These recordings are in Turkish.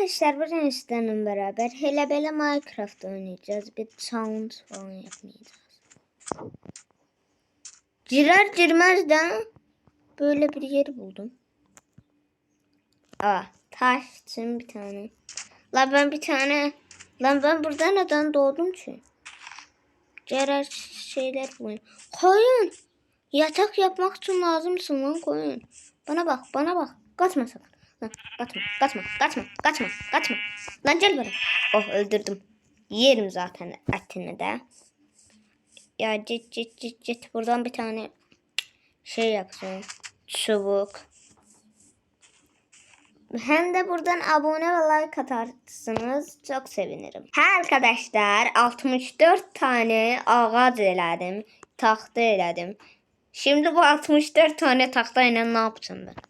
Arkadaşlar bugün sizlerle beraber hele böyle Minecraft oynayacağız. Bir sound falan yapmayacağız. Girer girmez de böyle bir yer buldum. Aa taş için bir tane. Lan ben bir tane. Lan ben burada neden doğdum ki? Girer şeyler bulayım. Koyun. Yatak yapmak için lazımsın lan koyun. Bana bak bana bak. Kaçma sakın. Lan kaçma kaçma kaçma kaçma kaçma. Lan gel bana. Oh öldürdüm. Yerim zaten etini de. Ya git git git git. Buradan bir tane şey yapsın. Çubuk. Hem de buradan abone ve like atarsınız. Çok sevinirim. Ha arkadaşlar 64 tane ağaç elədim. Taxta elədim. Şimdi bu 64 tane taxta ilə ne yapacağım ben?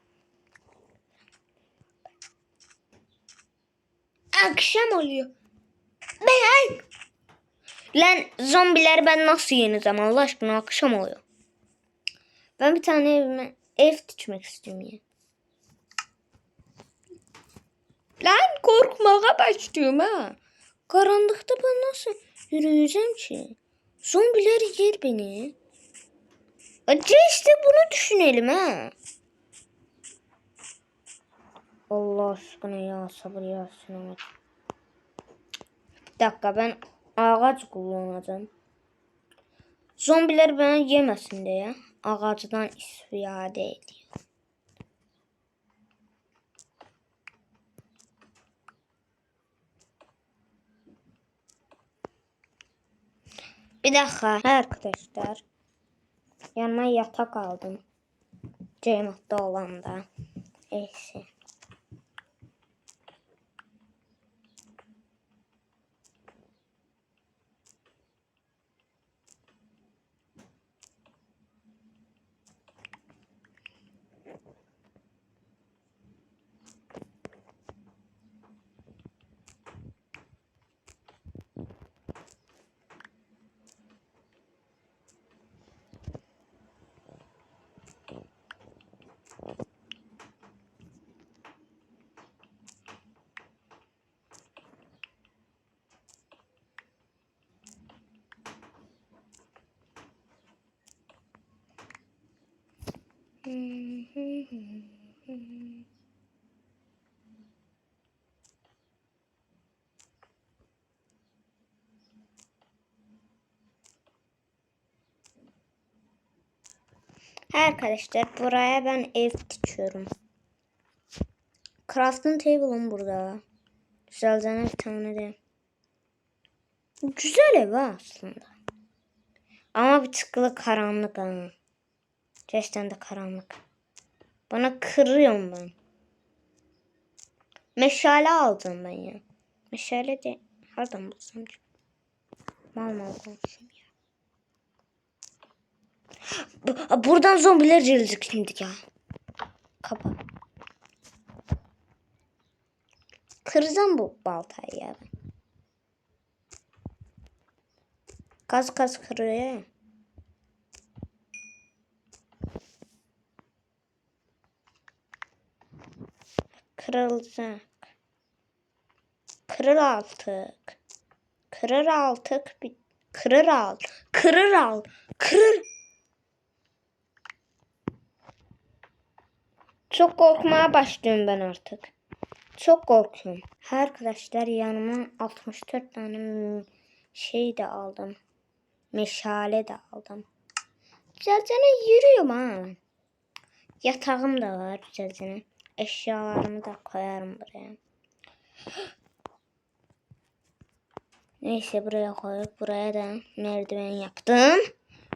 Akşam oluyor. Ben Lan zombiler ben nasıl yeneceğim Allah aşkına akşam oluyor. Ben bir tane evime ev dikmek istiyorum ya. Lan korkmaya başlıyorum ha. Karanlıkta ben nasıl yürüyeceğim ki? Zombiler yer beni. Acı işte bunu düşünelim ha. Allah aşkına ya sabır ya selamet. Dakika ben ağaç kullanacağım. Zombiler beni yemesin diye ağacdan istifade ediyor. Bir dakika arkadaşlar. Yanıma yatak aldım. Ceymat'ta Hei! Arkadaşlar buraya ben ev dikiyorum. Crafting table'ım burada. Güzelce bir tane de. Güzel ev aslında. Ama bir tıklı karanlık ha. Gerçekten de karanlık. Bana kırıyorum ben. Meşale aldım ben ya. Meşale de nereden bulsam? Mal mal konuşayım Buradan zombiler gelecek şimdi ya. Kapa. Kıracağım bu baltayı ya ben. Kaz kaz kırıyor. Kırılacak. Kırır artık. Kırır artık. Bir... Kırır al. Kırır al. Kırır. Çok korkmaya başlıyorum ben artık. Çok korkuyorum. Arkadaşlar yanıma 64 tane şey de aldım. Meşale de aldım. Güzelce yürüyorum ha. Yatağım da var güzelce. Eşyalarımı da koyarım buraya. Neyse buraya koyup buraya da merdiven yaptım.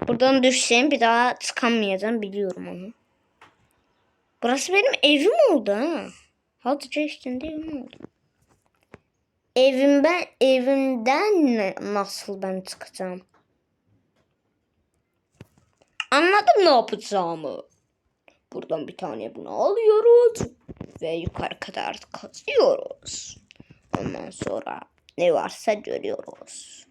Buradan düşsem bir daha çıkamayacağım biliyorum onu. Burası benim evim oldu ha. Hadi üstünde evim oldu. evimden evimden nasıl ben çıkacağım? Anladım ne yapacağımı. Buradan bir tane bunu alıyoruz ve yukarı kadar kazıyoruz. Ondan sonra ne varsa görüyoruz.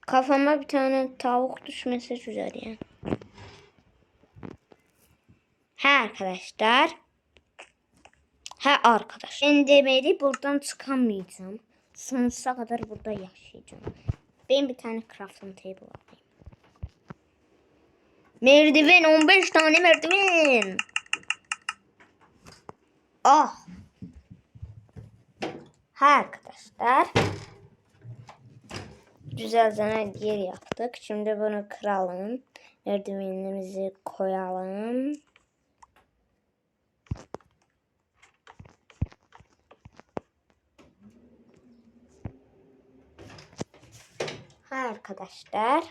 Kafama bir tane tavuk düşmesi güzel ya. Arkadaşlar. He arkadaş. Ben demeli buradan çıkamayacağım. Sonsuza kadar burada yaşayacağım. Ben bir tane crafting table alayım. Merdiven 15 tane merdiven. Ah. Ha arkadaşlar. Güzelce yer yaptık. Şimdi bunu kıralım. Merdivenimizi koyalım. Arkadaşlar.